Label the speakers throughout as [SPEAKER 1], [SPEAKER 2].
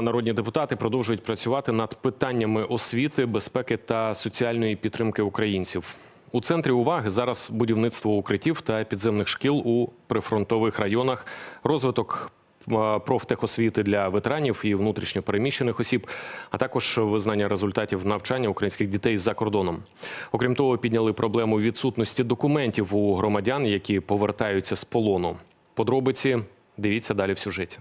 [SPEAKER 1] Народні депутати продовжують працювати над питаннями освіти, безпеки та соціальної підтримки українців. У центрі уваги зараз будівництво укриттів та підземних шкіл у прифронтових районах, розвиток профтехосвіти для ветеранів і внутрішньопереміщених осіб, а також визнання результатів навчання українських дітей за кордоном. Окрім того, підняли проблему відсутності документів у громадян, які повертаються з полону. Подробиці дивіться далі в сюжеті.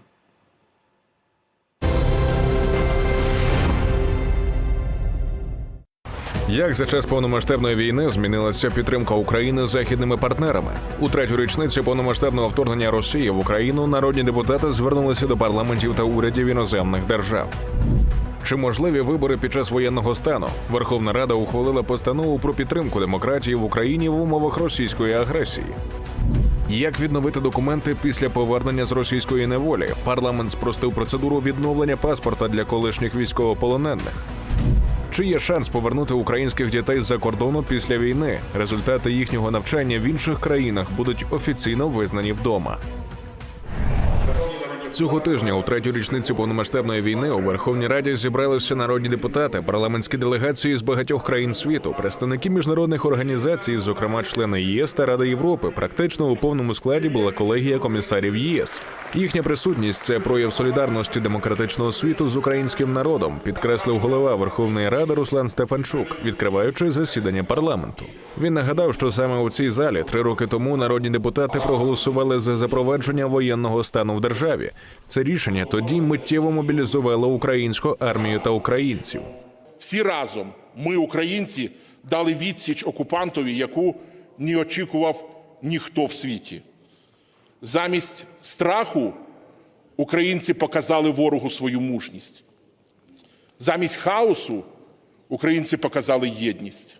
[SPEAKER 2] Як за час повномасштабної війни змінилася підтримка України західними партнерами у третю річницю повномасштабного вторгнення Росії в Україну народні депутати звернулися до парламентів та урядів іноземних держав. Чи можливі вибори під час воєнного стану? Верховна Рада ухвалила постанову про підтримку демократії в Україні в умовах російської агресії. Як відновити документи після повернення з російської неволі? Парламент спростив процедуру відновлення паспорта для колишніх військовополонених. Чи є шанс повернути українських дітей з-за кордону після війни? Результати їхнього навчання в інших країнах будуть офіційно визнані вдома. Цього тижня, у третю річницю повномасштабної війни, у Верховній Раді зібралися народні депутати, парламентські делегації з багатьох країн світу, представники міжнародних організацій, зокрема члени ЄС та Ради Європи. Практично у повному складі була колегія комісарів ЄС. Їхня присутність це прояв солідарності демократичного світу з українським народом, підкреслив голова Верховної Ради Руслан Стефанчук, відкриваючи засідання парламенту. Він нагадав, що саме у цій залі три роки тому народні депутати проголосували за запровадження воєнного стану в державі. Це рішення тоді миттєво мобілізувало українську армію та українців.
[SPEAKER 3] Всі разом ми, українці, дали відсіч окупантові, яку не очікував ніхто в світі. Замість страху українці показали ворогу свою мужність. Замість хаосу українці показали єдність.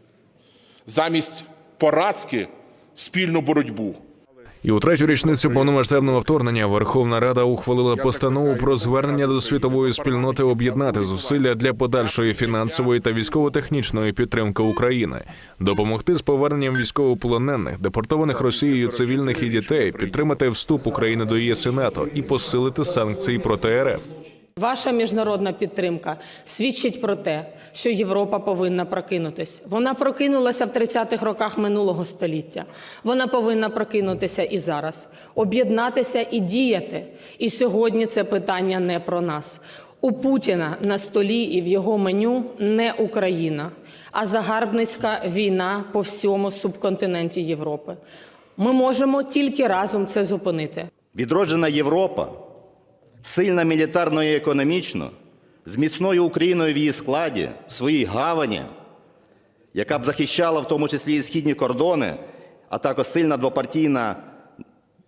[SPEAKER 3] Замість поразки спільну боротьбу.
[SPEAKER 2] І у третю річницю повномасштабного вторгнення Верховна Рада ухвалила постанову про звернення до світової спільноти об'єднати зусилля для подальшої фінансової та військово-технічної підтримки України, допомогти з поверненням військовополонених, депортованих Росією цивільних і дітей, підтримати вступ України до ЄС і НАТО і посилити санкції проти РФ.
[SPEAKER 4] Ваша міжнародна підтримка свідчить про те, що Європа повинна прокинутись. Вона прокинулася в 30-х роках минулого століття. Вона повинна прокинутися і зараз, об'єднатися і діяти. І сьогодні це питання не про нас. У Путіна на столі і в його меню не Україна, а загарбницька війна по всьому субконтиненті Європи. Ми можемо тільки разом це зупинити.
[SPEAKER 5] Відроджена Європа, сильна мілітарно і економічно, з міцною Україною в її складі, в своїй гавані, яка б захищала в тому числі і східні кордони, а також сильна двопартійна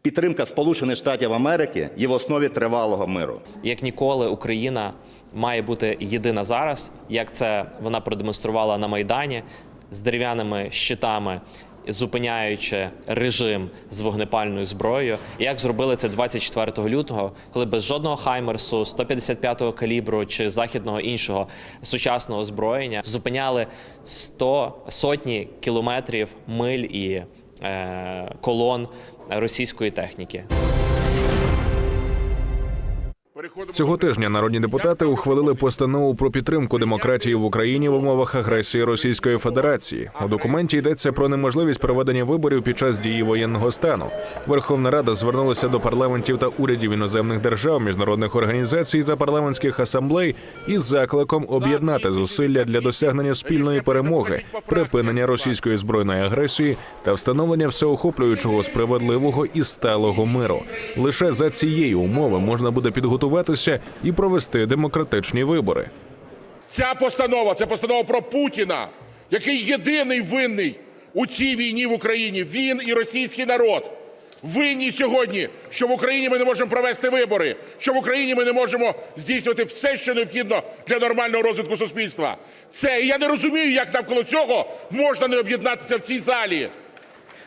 [SPEAKER 5] підтримка Сполучених Штатів Америки є в основі тривалого миру.
[SPEAKER 6] як ніколи Україна має бути єдина зараз, як це вона продемонструвала на майдані з дерев'яними щитами. Зупиняючи режим з вогнепальною зброєю, як зробили це 24 лютого, коли без жодного хаймерсу, 155-го калібру чи західного іншого сучасного озброєння зупиняли 100 сотні кілометрів миль і е, колон російської техніки.
[SPEAKER 2] Цього тижня народні депутати ухвалили постанову про підтримку демократії в Україні в умовах агресії Російської Федерації. У документі йдеться про неможливість проведення виборів під час дії воєнного стану. Верховна Рада звернулася до парламентів та урядів іноземних держав, міжнародних організацій та парламентських асамблей із закликом об'єднати зусилля для досягнення спільної перемоги, припинення російської збройної агресії та встановлення всеохоплюючого справедливого і сталого миру. Лише за цієї умови можна буде підготуватися і провести демократичні вибори.
[SPEAKER 3] Ця постанова це постанова про Путіна, який єдиний винний у цій війні в Україні. Він і російський народ. Винні сьогодні, що в Україні ми не можемо провести вибори, що в Україні ми не можемо здійснювати все, що необхідно для нормального розвитку суспільства. Це і я не розумію, як навколо цього можна не об'єднатися в цій залі.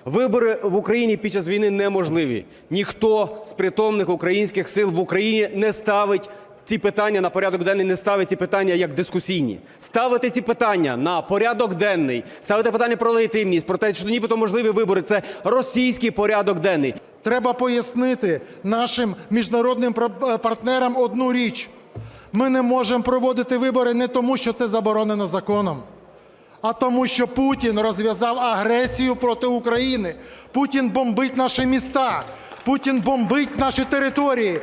[SPEAKER 7] Вибори в Україні під час війни неможливі. Ніхто з притомних українських сил в Україні не ставить ці питання на порядок денний, не ставить ці питання як дискусійні. Ставити ці питання на порядок денний, ставити питання про легітимність, про те, що нібито можливі вибори це російський порядок денний.
[SPEAKER 8] Треба пояснити нашим міжнародним е, партнерам одну річ. Ми не можемо проводити вибори не тому, що це заборонено законом, а тому, що Путін розв'язав агресію проти України. Путін бомбить наші міста, Путін бомбить наші території.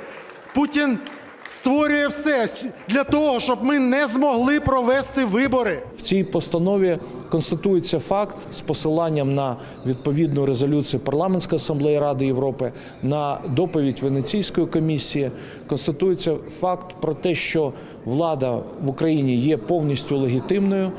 [SPEAKER 8] Путін створює все для того, щоб ми не змогли провести вибори.
[SPEAKER 9] В цій постанові констатується факт з посиланням на відповідну резолюцію Парламентської асамблеї Ради Європи, на доповідь Венеційської комісії. Констатується факт про те, що влада в Україні є повністю легітимною.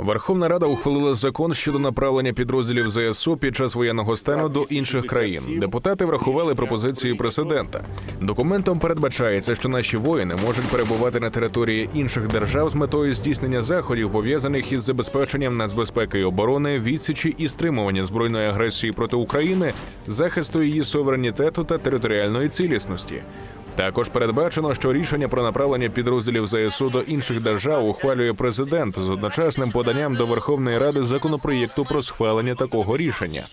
[SPEAKER 2] Верховна Рада ухвалила закон щодо направлення підрозділів ЗСУ під час воєнного стану до інших країн. Депутати врахували пропозиції президента. Документом передбачається, що наші воїни можуть перебувати на території інших держав з метою здійснення заходів, пов'язаних із забезпеченням нацбезпеки і оборони, відсічі і стримування збройної агресії проти України, захисту її суверенітету та територіальної цілісності. Також передбачено, що рішення про направлення підрозділів ЗСУ до інших держав ухвалює президент з одночасним поданням до Верховної Ради законопроєкту про схвалення такого рішення.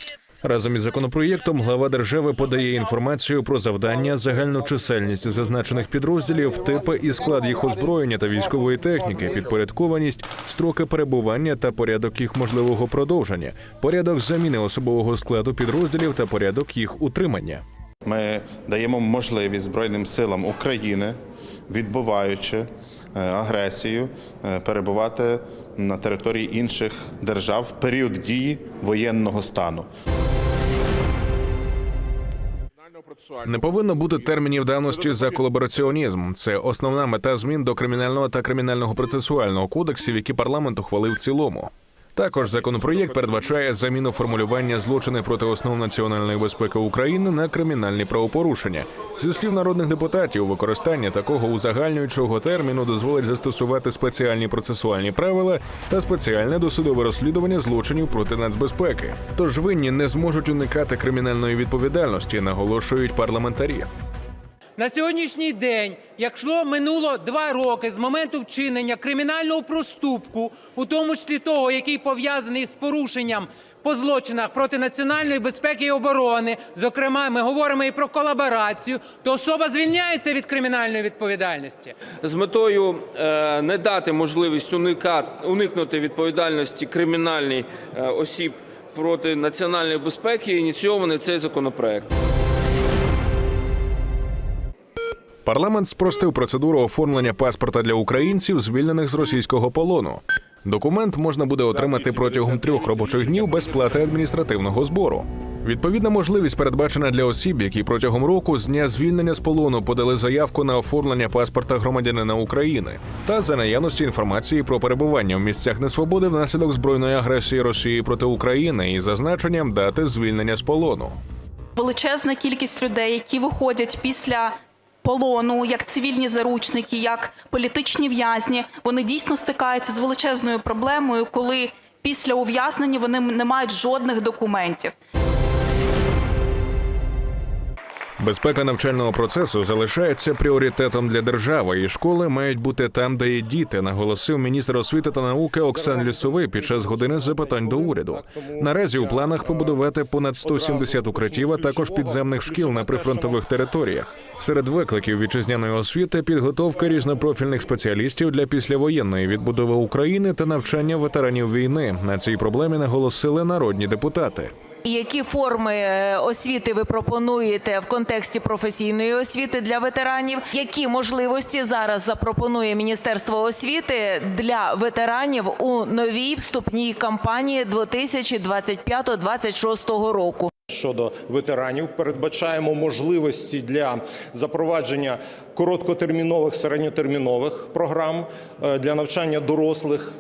[SPEAKER 2] Разом із законопроєктом глава держави подає інформацію про завдання, загальну чисельність зазначених підрозділів, типи і склад їх озброєння та військової техніки, підпорядкованість, строки перебування та порядок їх можливого продовження, порядок заміни особового складу підрозділів та порядок їх утримання.
[SPEAKER 10] Ми даємо можливість Збройним силам України, відбуваючи е, агресію, е, перебувати на території інших держав в період дії воєнного стану.
[SPEAKER 2] Не повинно бути термінів давності за колабораціонізм. Це основна мета змін до кримінального та кримінального процесуального кодексів, які парламент ухвалив в цілому. Також законопроєкт передбачає заміну формулювання злочини проти основ національної безпеки України на кримінальні правопорушення. Зі слів народних депутатів, використання такого узагальнюючого терміну дозволить застосувати спеціальні процесуальні правила та спеціальне досудове розслідування злочинів проти нацбезпеки. Тож винні не зможуть уникати кримінальної відповідальності, наголошують парламентарі.
[SPEAKER 11] На сьогоднішній день, якщо минуло два роки з моменту вчинення кримінального проступку, у тому числі того, який пов'язаний з порушенням по злочинах проти національної безпеки і оборони, зокрема, ми говоримо і про колаборацію, то особа звільняється від кримінальної відповідальності.
[SPEAKER 12] з метою е, не дати можливість уника- уникнути відповідальності кримінальній е, осіб проти національної безпеки, ініційований цей законопроект.
[SPEAKER 2] Парламент спростив процедуру оформлення паспорта для українців, звільнених з російського полону. Документ можна буде отримати протягом трьох робочих днів без плати адміністративного збору. Відповідна можливість передбачена для осіб, які протягом року з дня звільнення з полону подали заявку на оформлення паспорта громадянина України та за наявності інформації про перебування в місцях несвободи внаслідок збройної агресії Росії проти України із зазначенням дати звільнення з полону.
[SPEAKER 13] величезна кількість людей, які виходять після полону, як цивільні заручники, як політичні в'язні, вони дійсно стикаються з величезною проблемою, коли після ув'язнення вони не мають жодних документів.
[SPEAKER 2] Безпека навчального процесу залишається пріоритетом для держави, і школи мають бути там, де є діти, наголосив міністр освіти та науки Оксан Лісовий під час години запитань до уряду. Наразі у планах побудувати понад 170 укриттів, а також підземних шкіл на прифронтових територіях. Серед викликів вітчизняної освіти підготовка різнопрофільних спеціалістів для післявоєнної відбудови України та навчання ветеранів війни. На цій проблемі наголосили народні депутати.
[SPEAKER 13] І які форми е, освіти ви пропонуєте в контексті професійної освіти для ветеранів? Які можливості зараз запропонує Міністерство освіти для ветеранів у новій вступній кампанії 2025-2026 року?
[SPEAKER 14] Щодо ветеранів передбачаємо можливості для запровадження короткотермінових, середньотермінових програм е, для навчання дорослих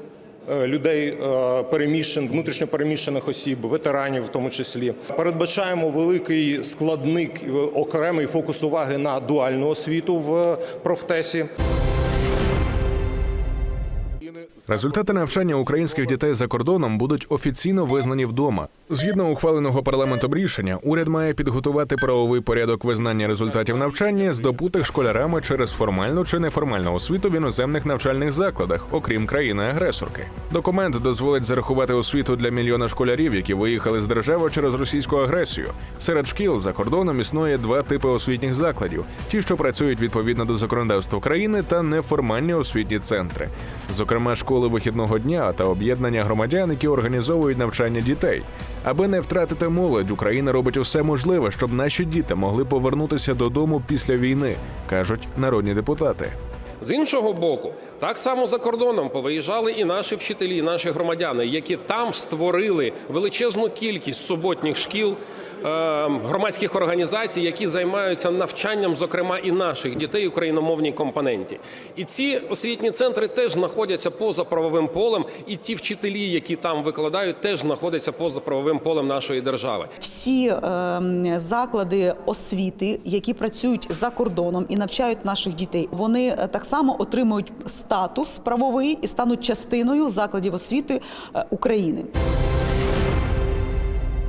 [SPEAKER 14] людей е, переміщених, внутрішньо переміщених осіб, ветеранів в тому числі. Передбачаємо великий складник, е, окремий фокус уваги на дуальну освіту в профтесі.
[SPEAKER 2] Результати навчання українських дітей за кордоном будуть офіційно визнані вдома. Згідно ухваленого парламентом рішення, уряд має підготувати правовий порядок визнання результатів навчання здобутих школярами через формальну чи неформальну освіту в іноземних навчальних закладах, окрім країни-агресорки. Документ дозволить зарахувати освіту для мільйона школярів, які виїхали з держави через російську агресію. Серед шкіл за кордоном існує два типи освітніх закладів: ті, що працюють відповідно до законодавства країни, та неформальні освітні центри, зокрема школи вихідного дня та об'єднання громадян, які організовують навчання дітей. Аби не втратити молодь, Україна робить усе можливе, щоб наші діти могли повернутися додому після війни, кажуть народні депутати.
[SPEAKER 15] З іншого боку, так само за кордоном повиїжджали і наші вчителі, і наші громадяни, які там створили величезну кількість суботніх шкіл, е, громадських організацій, які займаються навчанням, зокрема і наших дітей, україномовній компоненті. І ці освітні центри теж знаходяться поза правовим полем, і ті вчителі, які там викладають, теж знаходяться поза правовим полем нашої держави.
[SPEAKER 16] всі е, заклади освіти, які працюють за кордоном і навчають наших дітей, вони е, так само отримують статус правовий і стануть частиною закладів освіти е, України.